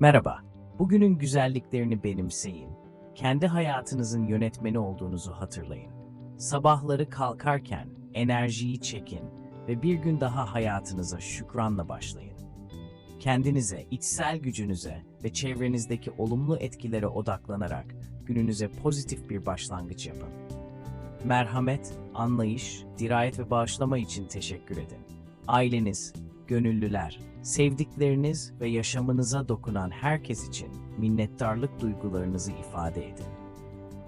Merhaba. Bugünün güzelliklerini benimseyin. Kendi hayatınızın yönetmeni olduğunuzu hatırlayın. Sabahları kalkarken enerjiyi çekin ve bir gün daha hayatınıza şükranla başlayın. Kendinize, içsel gücünüze ve çevrenizdeki olumlu etkilere odaklanarak gününüze pozitif bir başlangıç yapın. Merhamet, anlayış, dirayet ve bağışlama için teşekkür edin. Aileniz, gönüllüler, sevdikleriniz ve yaşamınıza dokunan herkes için minnettarlık duygularınızı ifade edin.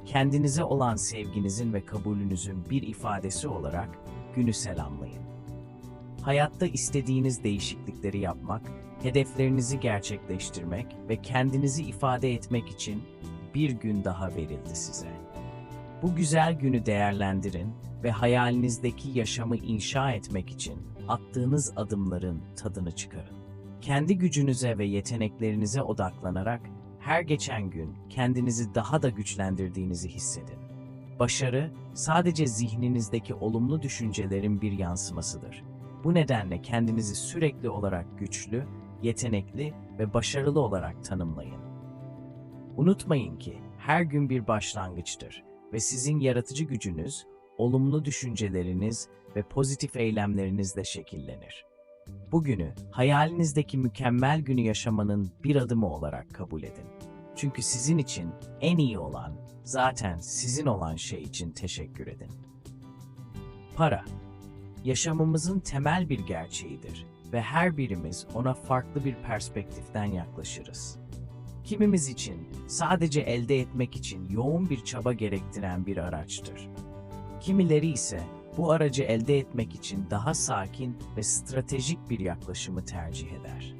Kendinize olan sevginizin ve kabulünüzün bir ifadesi olarak günü selamlayın. Hayatta istediğiniz değişiklikleri yapmak, hedeflerinizi gerçekleştirmek ve kendinizi ifade etmek için bir gün daha verildi size. Bu güzel günü değerlendirin ve hayalinizdeki yaşamı inşa etmek için attığınız adımların tadını çıkarın. Kendi gücünüze ve yeteneklerinize odaklanarak her geçen gün kendinizi daha da güçlendirdiğinizi hissedin. Başarı sadece zihninizdeki olumlu düşüncelerin bir yansımasıdır. Bu nedenle kendinizi sürekli olarak güçlü, yetenekli ve başarılı olarak tanımlayın. Unutmayın ki her gün bir başlangıçtır ve sizin yaratıcı gücünüz, olumlu düşünceleriniz ve pozitif eylemlerinizle şekillenir. Bugünü hayalinizdeki mükemmel günü yaşamanın bir adımı olarak kabul edin. Çünkü sizin için en iyi olan, zaten sizin olan şey için teşekkür edin. Para, yaşamımızın temel bir gerçeğidir ve her birimiz ona farklı bir perspektiften yaklaşırız. Kimimiz için sadece elde etmek için yoğun bir çaba gerektiren bir araçtır. Kimileri ise bu aracı elde etmek için daha sakin ve stratejik bir yaklaşımı tercih eder.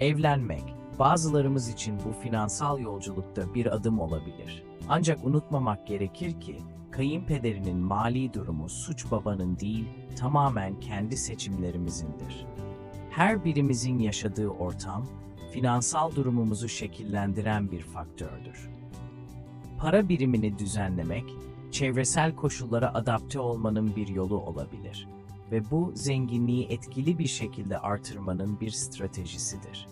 Evlenmek, bazılarımız için bu finansal yolculukta bir adım olabilir. Ancak unutmamak gerekir ki, kayınpederinin mali durumu suç babanın değil, tamamen kendi seçimlerimizindir. Her birimizin yaşadığı ortam, finansal durumumuzu şekillendiren bir faktördür. Para birimini düzenlemek, çevresel koşullara adapte olmanın bir yolu olabilir ve bu zenginliği etkili bir şekilde artırmanın bir stratejisidir.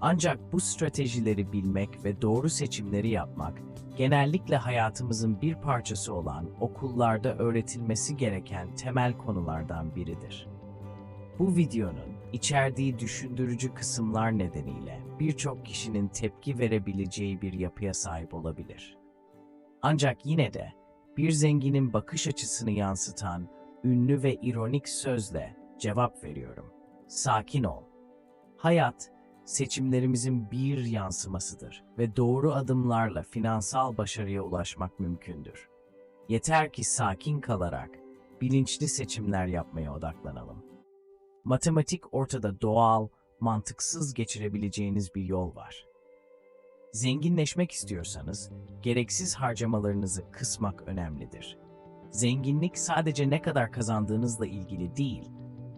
Ancak bu stratejileri bilmek ve doğru seçimleri yapmak genellikle hayatımızın bir parçası olan okullarda öğretilmesi gereken temel konulardan biridir. Bu videonun içerdiği düşündürücü kısımlar nedeniyle birçok kişinin tepki verebileceği bir yapıya sahip olabilir. Ancak yine de bir zenginin bakış açısını yansıtan ünlü ve ironik sözle cevap veriyorum. Sakin ol. Hayat, seçimlerimizin bir yansımasıdır ve doğru adımlarla finansal başarıya ulaşmak mümkündür. Yeter ki sakin kalarak bilinçli seçimler yapmaya odaklanalım. Matematik ortada doğal, mantıksız geçirebileceğiniz bir yol var. Zenginleşmek istiyorsanız gereksiz harcamalarınızı kısmak önemlidir. Zenginlik sadece ne kadar kazandığınızla ilgili değil,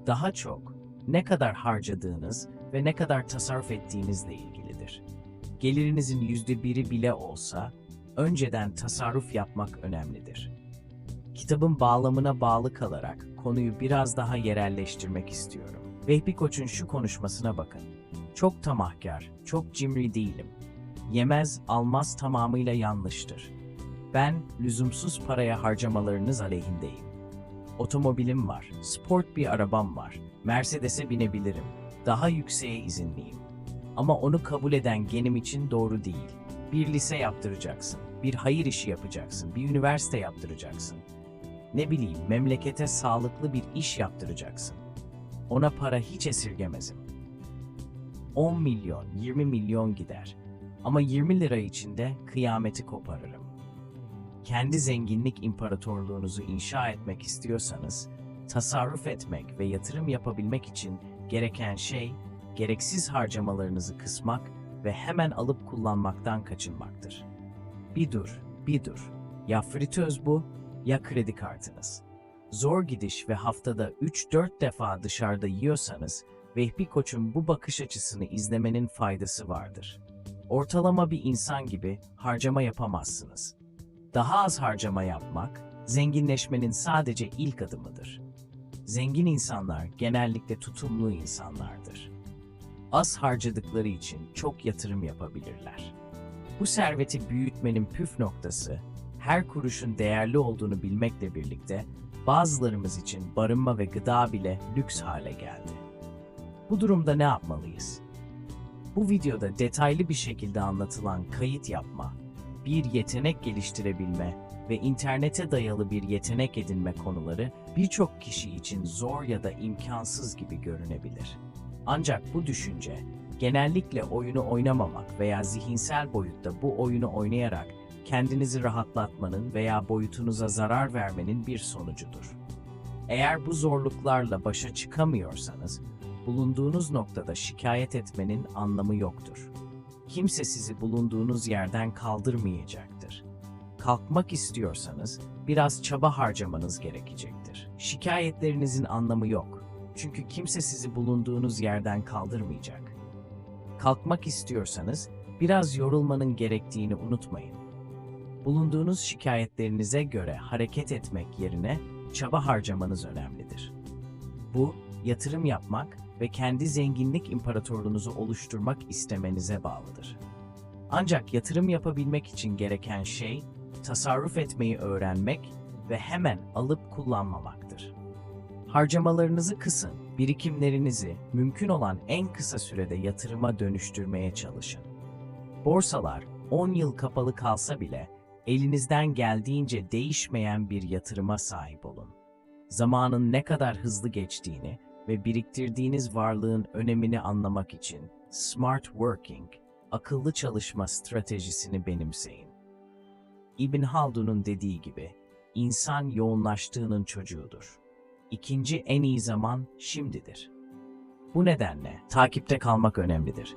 daha çok ne kadar harcadığınız ve ne kadar tasarruf ettiğinizle ilgilidir. Gelirinizin yüzde biri bile olsa önceden tasarruf yapmak önemlidir. Kitabın bağlamına bağlı kalarak konuyu biraz daha yerelleştirmek istiyorum. Vehbi Koç'un şu konuşmasına bakın. Çok tamahkar, çok cimri değilim. Yemez, almaz tamamıyla yanlıştır. Ben lüzumsuz paraya harcamalarınız aleyhindeyim. Otomobilim var, sport bir arabam var, Mercedes'e binebilirim, daha yükseğe izinliyim. Ama onu kabul eden genim için doğru değil. Bir lise yaptıracaksın, bir hayır işi yapacaksın, bir üniversite yaptıracaksın. Ne bileyim, memlekete sağlıklı bir iş yaptıracaksın. Ona para hiç esirgemezim. 10 milyon, 20 milyon gider. Ama 20 lira içinde kıyameti koparırım. Kendi zenginlik imparatorluğunuzu inşa etmek istiyorsanız, tasarruf etmek ve yatırım yapabilmek için gereken şey, gereksiz harcamalarınızı kısmak ve hemen alıp kullanmaktan kaçınmaktır. Bir dur, bir dur. Ya fritöz bu, ya kredi kartınız. Zor gidiş ve haftada 3-4 defa dışarıda yiyorsanız, Vehbi Koç'un bu bakış açısını izlemenin faydası vardır. Ortalama bir insan gibi harcama yapamazsınız. Daha az harcama yapmak, zenginleşmenin sadece ilk adımıdır. Zengin insanlar genellikle tutumlu insanlardır. az harcadıkları için çok yatırım yapabilirler. Bu serveti büyütmenin püf noktası, her kuruşun değerli olduğunu bilmekle birlikte bazılarımız için barınma ve gıda bile lüks hale geldi. Bu durumda ne yapmalıyız? Bu videoda detaylı bir şekilde anlatılan kayıt yapma, bir yetenek geliştirebilme ve internete dayalı bir yetenek edinme konuları birçok kişi için zor ya da imkansız gibi görünebilir. Ancak bu düşünce genellikle oyunu oynamamak veya zihinsel boyutta bu oyunu oynayarak kendinizi rahatlatmanın veya boyutunuza zarar vermenin bir sonucudur. Eğer bu zorluklarla başa çıkamıyorsanız, bulunduğunuz noktada şikayet etmenin anlamı yoktur. Kimse sizi bulunduğunuz yerden kaldırmayacaktır. Kalkmak istiyorsanız biraz çaba harcamanız gerekecektir. Şikayetlerinizin anlamı yok. Çünkü kimse sizi bulunduğunuz yerden kaldırmayacak. Kalkmak istiyorsanız biraz yorulmanın gerektiğini unutmayın. Bulunduğunuz şikayetlerinize göre hareket etmek yerine çaba harcamanız önemlidir. Bu, yatırım yapmak ve kendi zenginlik imparatorluğunuzu oluşturmak istemenize bağlıdır. Ancak yatırım yapabilmek için gereken şey, tasarruf etmeyi öğrenmek ve hemen alıp kullanmamaktır. Harcamalarınızı kısın, birikimlerinizi mümkün olan en kısa sürede yatırıma dönüştürmeye çalışın. Borsalar 10 yıl kapalı kalsa bile elinizden geldiğince değişmeyen bir yatırıma sahip olun. Zamanın ne kadar hızlı geçtiğini ve biriktirdiğiniz varlığın önemini anlamak için Smart Working, akıllı çalışma stratejisini benimseyin. İbn Haldun'un dediği gibi, insan yoğunlaştığının çocuğudur. İkinci en iyi zaman şimdidir. Bu nedenle takipte kalmak önemlidir.